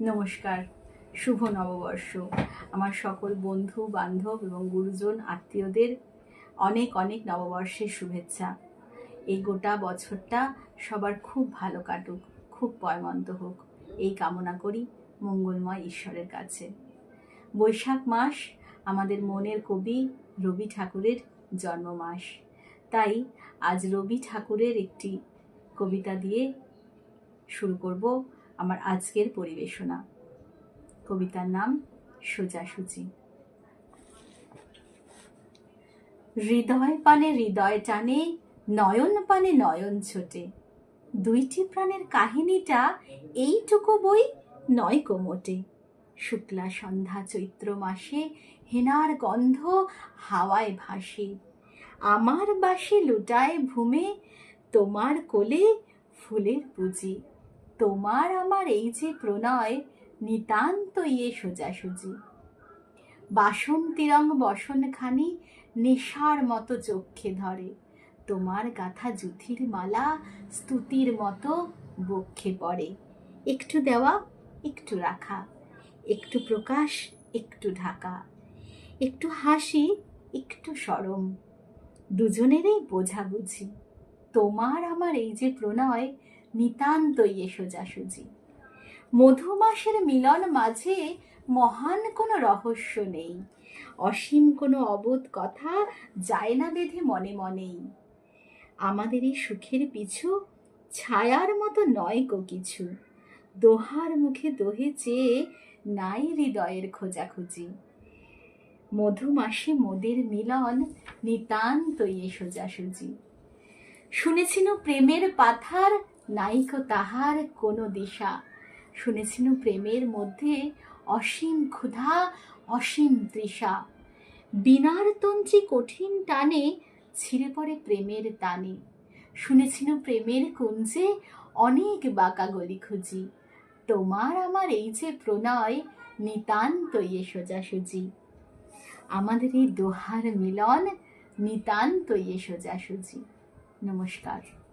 নমস্কার, শুভ নববর্ষ। আমার সকল বন্ধু, বান্ধব এবং গুরুজন, আত্মীয়দের অনেক অনেক নববর্ষের শুভেচ্ছা। এই গোটা বছরটা সবার খুব ভালো কাটুক, খুব পয়মন্ত হোক। এই কামনা করি মঙ্গলময় ঈশ্বরের কাছে। বৈশাখ মাস আমাদের মনের কবি রবি ঠাকুরের জন্ম মাস তাই আজ রবি ঠাকুরের একটি কবিতা দিয়ে শুরু করব। আমার আজকের পরিবেশনা। কবিতার নাম সোজাসুজি হৃদয় পানে হৃদয় টানে, নয়ন পানে নয়ন ছোটে। দুইটি প্রাণের কাহিনীটা এইটুকু বই নয় কোমোটে শুক্লা সন্ধ্যা চৈত্র মাসে হেনার গন্ধ হাওয়ায় ভাসে। আমার বাসে লুটায় ভূমে, তোমার কোলে ফুলের পুঁজি। তোমার আমার এই যে প্রণয় নিতান্ত ইয়ে সোজাসুজি। বাসন্তী রং বসনখানি নেশার মতো চক্ষে ধরে। তোমার গাথা জুথির মালা স্তুতির মতো বক্ষে পড়ে। একটু দেওয়া, একটু রাখা। একটু প্রকাশ, একটু ঢাকা। একটু হাসি, একটু সরম। দুজনেরই বোঝাবুঝি। তোমার আমার এই যে প্রণয় নিতান্তই এ সোজাসুজি। মধুমাসের মিলন মাঝে মহান কোনো রহস্য নেই। অসীম কোনো অবোধ কথা যায় না বেঁধে মনে মনেই। আমাদের এই সুখের পিছু ছায়ার মতো নয় কো কিছু। দোহার মুখে দোহে চেয়ে নাই হৃদয়ের খোঁজাখুঁজি। মধুমাসে মোদের মিলন নিতান্তই সোজাসুজি। শুনেছিল প্রেমের পাথার নাইকো তাহার কোনো দিশা। শুনেছিল প্রেমের মধ্যে অসীম ক্ষুধা, অসীম তৃষা। বিনার তঞ্চি কঠিন টানে ছিঁড়ে পড়ে প্রেমের টানে শুনেছিল প্রেমের কুঞ্জে অনেক বাঁকা গলি খুঁজি। তোমার আমার এই যে প্রণয় নিতান্তই এ সোজাসুজি। আমাদের এই দোহার মিলন নিতান্তই এ সোজাসুজি। নমস্কার।